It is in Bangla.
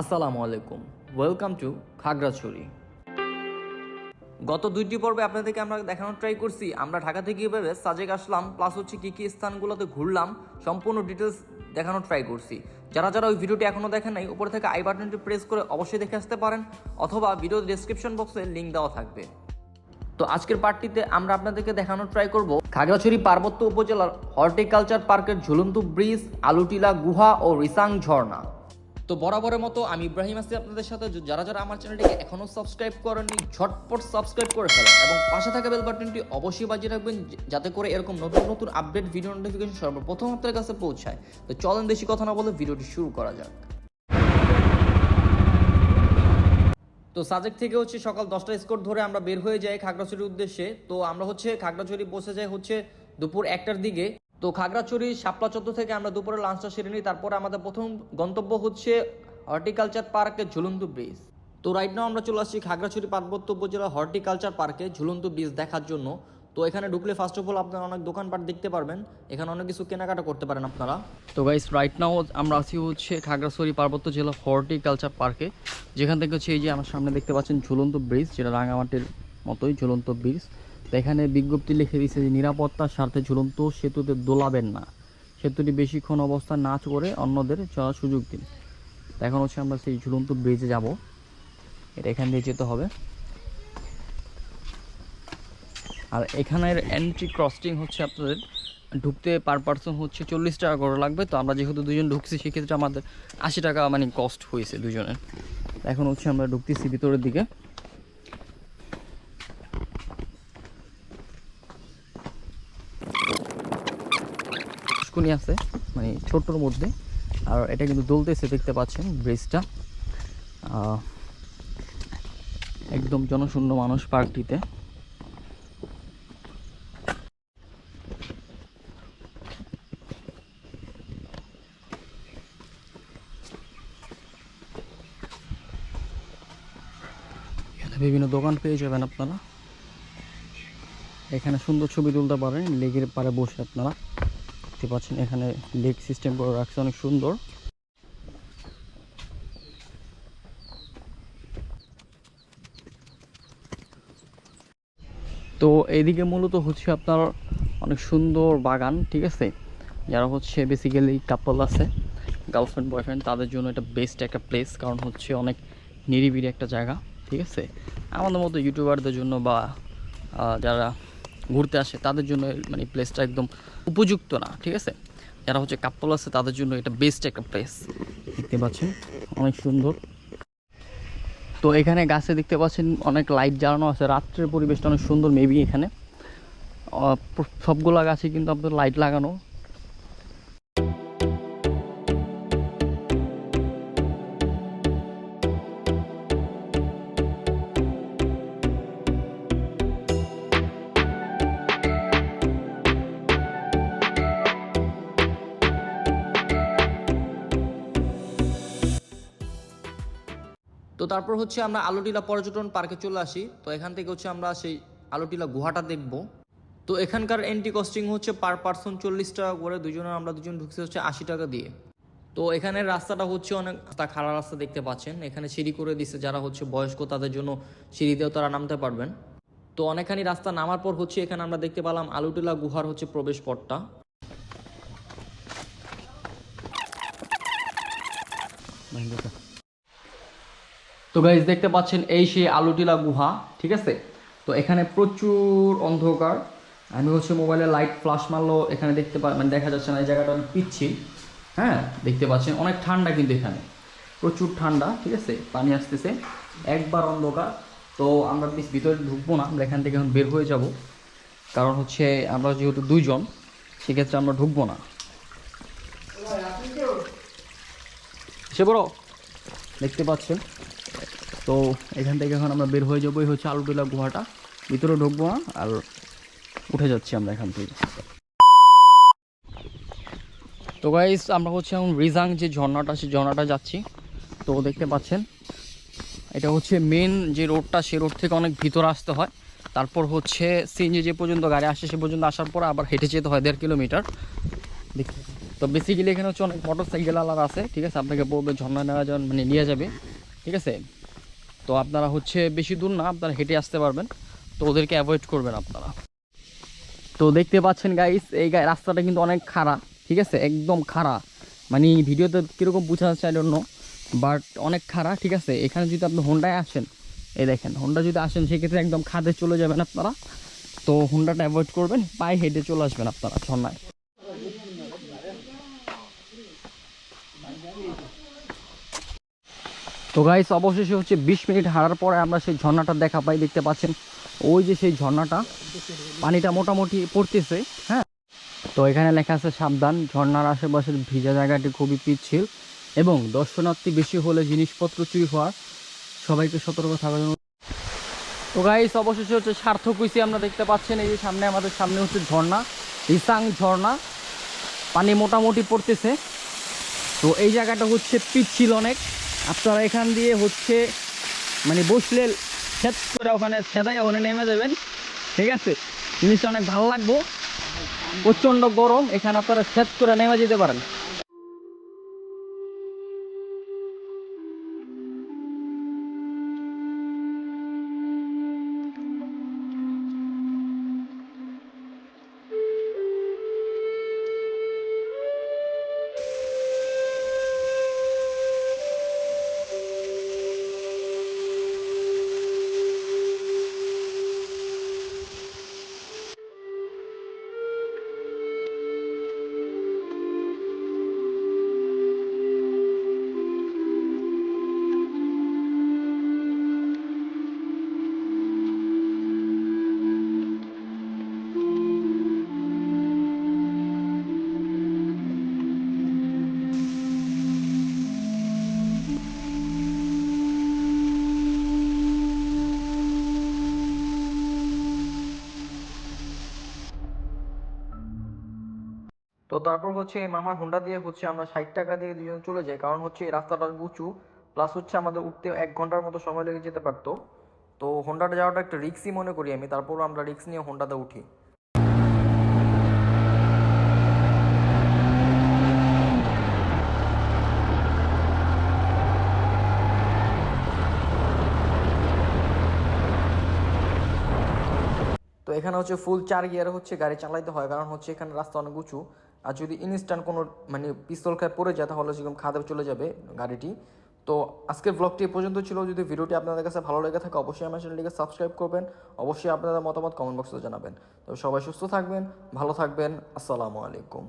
আসসালামু আলাইকুম। Welcome to Khagrachhari. গত দুইটি পর্বে আপনাদেরকে আমরা দেখানোর ট্রাই করছি। আমরা ঢাকা থেকে কীভাবে সাজেক আসলাম প্লাস হচ্ছে কী কী স্থানগুলোতে ঘুরলাম, সম্পূর্ণ ডিটেলস দেখানোর ট্রাই করছি। যারা যারা ওই ভিডিওটি এখনও দেখেন নাই, উপরে থেকে আই বাটনটি প্রেস করে অবশ্যই দেখে আসতে পারেন, অথবা ভিডিও ডিসক্রিপশন বক্সে লিঙ্ক দেওয়া থাকবে। তো আজকের পার্টটিতে আমরা আপনাদেরকে দেখানোর ট্রাই করব খাগড়াছড়ি পার্বত্য উপজেলার হর্টিকালচার পার্কের ঝুলন্ত ব্রিজ, আলুটিলা গুহা ও রিসাং ঝর্ণা। তো বরাবরের মতো আমি ইব্রাহিম আছি আপনাদের সাথে। যারা যারা আমার চ্যানেলটিকে এখনও সাবস্ক্রাইব করেননি, ঝটপট সাবস্ক্রাইব করে ফেলেন এবং পাশে থাকা বেল বাটনটি অবশ্যই বাজিয়ে রাখবেন যাতে করে এরকম নতুন নতুন আপডেট ভিডিও নোটিফিকেশন সর্বপ্রথম আপনার কাছে পৌঁছায়। তো চলেন বেশি কথা না বলে ভিডিওটি শুরু করা যাক। তো সাজেক থেকে হচ্ছে সকাল দশটা স্কোর ধরে আমরা বের হয়ে যাই খাগড়াছড়ির উদ্দেশ্যে। তো আমরা হচ্ছে খাগড়াছড়ি বসে যাই হচ্ছে দুপুর একটার দিকে। তো খাগড়াছড়ি, শাপলা চত্বর থেকে আমরা দুপুরে লাঞ্চটা সেরে নিই। তারপরে আমাদের প্রথম গন্তব্য হচ্ছে হর্টিকালচার পার্কে ঝুলন্ত ব্রিজ। তো রাইট নাও আমরা চলে আসছি খাগড়াছড়ি পার্বত্য উপজেলা হর্টিকালচার পার্কে ঝুলন্ত ব্রিজ দেখার জন্য। তো এখানে ঢুকলে ফার্স্ট অফ অল আপনারা অনেক দোকানপাট দেখতে পারবেন। এখানে অনেক কিছু কেনাকাটা করতে পারেন আপনারা। তো গাইস রাইট নাও আমরা আছি হচ্ছে খাগড়াছড়ি পার্বত্য জেলা হর্টিকালচার পার্কে। যেখান থেকে হচ্ছে এই যে আমার সামনে দেখতে পাচ্ছেন ঝুলন্ত ব্রিজ, যেটা রাঙামাটির মতোই ঝুলন্ত ব্রিজ। এখানে বিজ্ঞপ্তি লিখে দিয়েছে যে নিরাপত্তার স্বার্থে ঝুলন্ত সেতুতে দোলাবেন না। সেতুটি বেশিক্ষণ অবস্থা না করে অন্যদের চলার সুযোগ দিন। এখন হচ্ছে আমরা সেই ঝুলন্ত ব্রিজে যাব। এটা এখান দিয়ে যেতে হবে। আর এখানের এন্ট্রি ক্রসিং হচ্ছে আপনাদের ঢুকতে পার পার্সন হচ্ছে চল্লিশ টাকা করে লাগবে। তো আমরা যেহেতু দুজন ঢুকছি, সেক্ষেত্রে আমাদের আশি টাকা মানে কস্ট হয়েছে দুজনের। এখন হচ্ছে আমরা ঢুকতেছি ভিতরের দিকে। পুষ্কুনি আছে মানে ছোট্টর মধ্যে। আর এটা কিন্তু দোলতেছে, দেখতে পাচ্ছেন ব্রিজটা। একদম জনশূন্য মানুষ পার্কটিতে। বিভিন্ন দোকান পেয়ে যাবেন আপনারা। এখানে সুন্দর ছবি তুলতে পারেন লেকের পাড়ে বসে আপনারা। দেখতে পাচ্ছেন, এখানে লেক সিস্টেম করে রাখছে, অনেক সুন্দর। তো এইদিকে মূলত হচ্ছে আপনার অনেক সুন্দর বাগান, ঠিক আছে? যারা হচ্ছে বেসিক্যালি কাপল আছে গার্লফ্রেন্ড বয়ফ্রেন্ড তাদের জন্য এটা বেস্ট একটা প্লেস কারণ হচ্ছে অনেক নিরিবিলি একটা জায়গা, ঠিক আছে? আমাদের মতো ইউটিউবারদের জন্য বা যারা ঘুরতে আসে তাদের জন্য মানে প্লেসটা একদম উপযুক্ত না ঠিক আছে? যারা হচ্ছে কাপল আছে তাদের জন্য এটা বেস্ট একটা প্লেস দেখতে পাচ্ছেন? অনেক সুন্দর। তো এখানে গাছে দেখতে পাচ্ছেন অনেক লাইট জ্বালানো আছে রাত্রের পরিবেশটা অনেক সুন্দর মেবি এখানে। সবগুলো গাছে কিন্তু আপনার লাইট লাগানো। তো তারপর হচ্ছে আমরা আলোটিলা পর্যটন পার্কে চলে আসি। তো এখান থেকে হচ্ছে আমরা সেই আলোটিলা গুহাটা দেখব। তো এখানকার এন্ট্রি কস্টিং হচ্ছে পার পার্সন চল্লিশ টাকা করে দুজনে আমরা দুজন ঢুকছি হচ্ছে আশি টাকা দিয়ে। তো এখানের রাস্তাটা হচ্ছে অনেক রাস্তা খারাপ রাস্তা দেখতে পাচ্ছেন। এখানে সিঁড়ি করে দিচ্ছে যারা হচ্ছে বয়স্ক, তাদের জন্য সিঁড়ি দিয়েও তারা নামতে পারবেন। তো অনেকখানি রাস্তা নামার পর হচ্ছে এখানে আমরা দেখতে পেলাম আলুটিলা গুহার হচ্ছে প্রবেশ পথটা তো গাইজ দেখতে পাচ্ছেন এই সেই আলুটিলা গুহা, ঠিক আছে? তো এখানে প্রচুর অন্ধকার। আমি হচ্ছে মোবাইলে লাইট ফ্লাশ মারলো এখানে দেখতে পা মানে দেখা যাচ্ছে না, এই জায়গাটা আমি পিচ্ছি হ্যাঁ দেখতে পাচ্ছেন, অনেক ঠান্ডা কিন্তু এখানে। প্রচুর ঠান্ডা, ঠিক আছে? পানি আসতেছে, একবার অন্ধকার। তো আমরা বেশ ভিতরে ঢুকবো না, আমরা এখান থেকে এখন বের হয়ে যাব। কারণ হচ্ছে আমরা যেহেতু দুইজন, সেক্ষেত্রে আমরা ঢুকবো না। সে বড় দেখতে পাচ্ছেন। তো এখান থেকে এখন আমরা বের হয়ে যাব, এই হচ্ছে আলুটিলা গুহাটা। ভিতরে ঢুকবো না আর উঠে যাচ্ছি আমরা এখান থেকে। তো গাইস আমরা হচ্ছে এখন রিজাং যে ঝর্ণাটা, সেই ঝর্ণাটা যাচ্ছি। তো দেখতে পাচ্ছেন, এটা হচ্ছে মেন যে রোডটা সে রোড থেকে অনেক ভিতরে আসতে হয়। তারপর হচ্ছে সিএনজি যে পর্যন্ত গাড়ি আসে, সে পর্যন্ত আসার পর আবার হেঁটে যেতে হয় দেড় কিলোমিটার। দেখতে তো বেসিক্যালি এখানে হচ্ছে অনেক মোটর সাইকেল আলাদা আছে, ঠিক আছে? আপনাকে বলবে ঝর্ণা নেওয়া যান মানে নিয়ে যাবে, ঠিক আছে? তো আপনারা হচ্ছে বেশি দূর না, আপনারা হেঁটে আসতে পারবেন। তো ওদেরকে অ্যাভয়েড করবেন আপনারা। তো দেখতে পাচ্ছেন গাইস এই রাস্তাটা কিন্তু অনেক খাড়া, ঠিক আছে? একদম খাড়া। মানে ভিডিওতে কীরকম বোঝা যাচ্ছে জন্য বাট অনেক খাড়া, ঠিক আছে? এখানে যদি আপনি হোন্ডায় আসেন, এই দেখেন হোন্ডা যদি আসেন, সেক্ষেত্রে একদম খাদে চলে যাবেন আপনারা। তো হোন্ডাটা অ্যাভয়েড করবেন, পায়ে হেঁটে চলে আসবেন আপনারা, ঝর্ণায়। তো গাইস অবশেষে হচ্ছে বিশ মিনিট হারার পরে আমরা সেই ঝর্ণাটা দেখা পাই, দেখতে পাচ্ছেন। ওই যে সেই ঝর্ণাটা, পানিটা মোটামুটি পড়তেছে হ্যাঁ। তো এখানে লেখা আছে, সাবধান, ঝর্ণার আশেপাশের ভিজা জায়গাটি খুবই পিচ্ছিল এবং দর্শনার্থী বেশি হলে জিনিসপত্র চুরি হওয়ার, সবাইকে সতর্ক থাকার জন্য। তো গাইস অবশেষে হচ্ছে সার্থক হয়েছি আমরা, দেখতে পাচ্ছেন এই যে সামনে, আমাদের সামনে হচ্ছে ঝর্ণা রিসাং ঝর্ণা। পানি মোটামুটি পড়তেছে। তো এই জায়গাটা হচ্ছে পিচ্ছিল অনেক। আপনারা এখান দিয়ে হচ্ছে মানে বসলে সেচ করে ওখানে সেদাই ওখানে নেমে যাবেন। ঠিক আছে? জিনিসটা অনেক ভালো লাগবো। প্রচণ্ড গরম, এখানে আপনারা সেচ করে নেমে যেতে পারেন। তারপর হচ্ছে মামার হোন্ডা দিয়ে হচ্ছে আমরা ষাট টাকা দিয়ে দুজন চলে যাই। কারণ হচ্ছে এই রাস্তাটা উঁচু প্লাস হচ্ছে আমাদের উঠতে এক ঘণ্টার মতো সময় লেগে যেতে পারতো। তো হোন্ডাটা যাওয়াটা একটা রিক্সই মনে করি আমি তারপর আমরা রিক্স নিয়ে হোন্ডাতে উঠি। তো এখানে হচ্ছে ফুল চার গিয়ারে হচ্ছে গাড়ি চালাইতে হয়, কারণ হচ্ছে এখানে রাস্তা অনেক উঁচু। আর যদি ইনস্ট্যান্ট কোনো মানে পিস্তল খায় পড়ে যায়, তাহলে সেরকম খাদে চলে যাবে গাড়িটি। তো আজকের ব্লগটি এ পর্যন্ত ছিল। যদি ভিডিওটি আপনাদের কাছে ভালো লেগে থাকে, অবশ্যই আমার চ্যানেলটিকে সাবস্ক্রাইব করবেন। অবশ্যই আপনাদের মতামত কমেন্ট বক্সে জানাবেন। তো সবাই সুস্থ থাকবেন, ভালো থাকবেন। আসসালামু আলাইকুম।